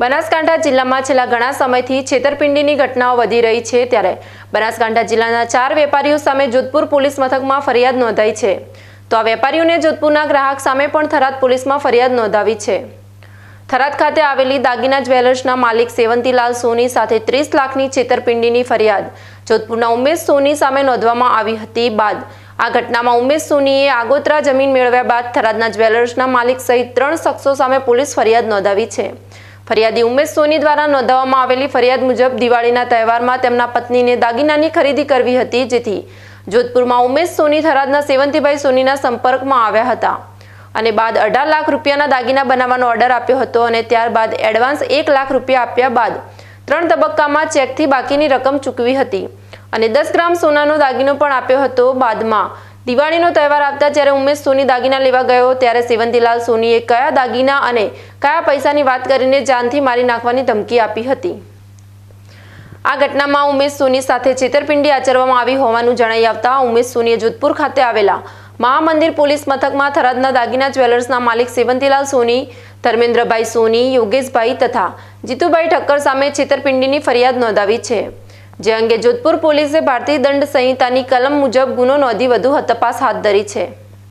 બનાસકાંઠા જિલ્લામાં છેલ્લા ઘણા સમયથી છેતરપિંડીની ઘટનાઓ વધી રહી છે ત્યારે બનાસકાંઠા જિલ્લાના ચાર વેપારીઓ સામે જોધપુર પોલીસ મથકમાં ફરિયાદ નોંધાઈ છે. તો આ વેપારીઓને જોધપુરના ગ્રાહક સામે પણ થરાદ પોલીસમાં ફરિયાદ નોંધાવી છે. થરાદ ખાતે આવેલી દાગીના જ્વેલર્સના માલિક સેવંતીલાલ સોની સાથે ત્રીસ લાખની છેતરપિંડીની ફરિયાદ જોધપુરના ઉમેશ સોની સામે નોંધવામાં આવી હતી બાદ આ ઘટનામાં ઉમેશ સોનીએ આગોતરા જમીન મેળવ્યા બાદ થરાદના જ્વેલર્સના માલિક સહિત ત્રણ શખ્સો સામે પોલીસ ફરિયાદ નોંધાવી છે. ફરિયાદી ઉમેશ સોની દ્વારા નોંધાવવામાં આવેલી ફરિયાદ મુજબ દિવાળીના તહેવારમાં તેમના પત્નીને દાગીનાની ખરીદી કરવી હતી, જેથી જોધપુરમાં ઉમેશ સોની થરાદના સેવંતીભાઈ સોનીના સંપર્કમાં આવ્યા હતા. અને બાદ અઢાર લાખ રૂપિયાના દાગીના બનાવવાનો ઓર્ડર આપ્યો હતો અને ત્યારબાદ એડવાન્સ એક લાખ રૂપિયા આપ્યા બાદ ત્રણ તબક્કામાં ચેકથી બાકીની રકમ ચૂકવી હતી. અને દસ ગ્રામ સોનાનો દાગીનો પણ આપ્યો હતો. બાદમાં દિવાળીનો તહેવાર આવતા જ્યારે ઉમેશ સોની દાગીના લેવા ગયો, ત્યારે સેવંતીલાલ સોનીએ કયા દાગીના અને કયા પૈસાની વાત કરીને જાનથી મારી નાખવાની ધમકી આપી હતી? આ ઘટનામાં ઉમેશ સોની સાથે છેતરપિંડી આચરવામાં આવી હોવાનું જણાઈ આવતા ઉમેશ સોનીએ જોધપુર ખાતે આવેલા મહામંદિર પોલીસ મથકમાં થરાદના દાગીના જ્વેલર્સના માલિક સેવંતીલાલ સોની, ધર્મેન્દ્રભાઈ સોની, યોગેશભાઈ તથા જીતુભાઈ ઠક્કર સામે છેતરપિંડીની ફરિયાદ નોંધાવી છે. જે અંગે જોધપુર પોલીસે ભારતીય દંડ સંહિતાની કલમ મુજબ ગુનો નોંધી વધુ તપાસ હાથ ધરી છે.